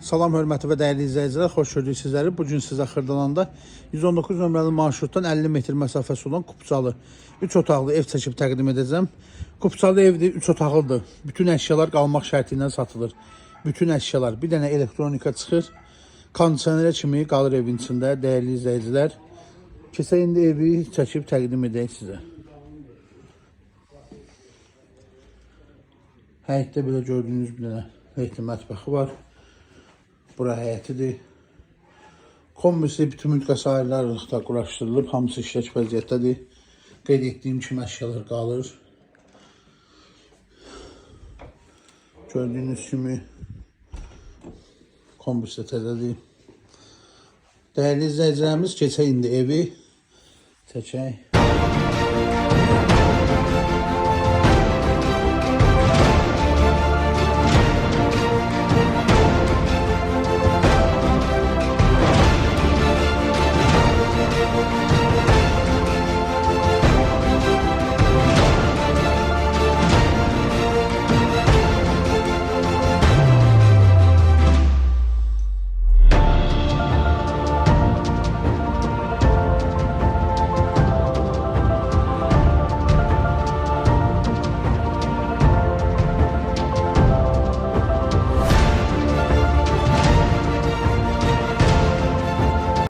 Salam hörmətli və dəyərli izləyicilər, xoş gördük sizləri. Bu gün sizə Xırdalanda 119 nömrəli marşrutdan 50 metr məsafəsi olan Kupçalı 3 otaqlı ev çəkib təqdim edəcəm. Kupçalı evdir, 3 otaqlıdır. Bütün əşyalar qalmaq şərti ilə satılır. Bütün əşyalar, bir dənə elektronika çıxır. Kondisionerə kimi qalır evin içində, dəyərli izləyicilər. Keçə indi evi çəkib təqdim edək sizə. Həyətdə belə gördüyünüz bir dənə həyətli mətbəxi var bura həyətidir. Kombüsdə bütün mütqəsayirlər arılıqda quraşdırılıb, hamısı işlək vəziyyətdədir. Qeyd etdiyim kimi əşyalar qalır. Gördüyünüz kimi kombüsdə tədədir. Dəyərli izləyicilərimiz, keçək indi evi çəkək.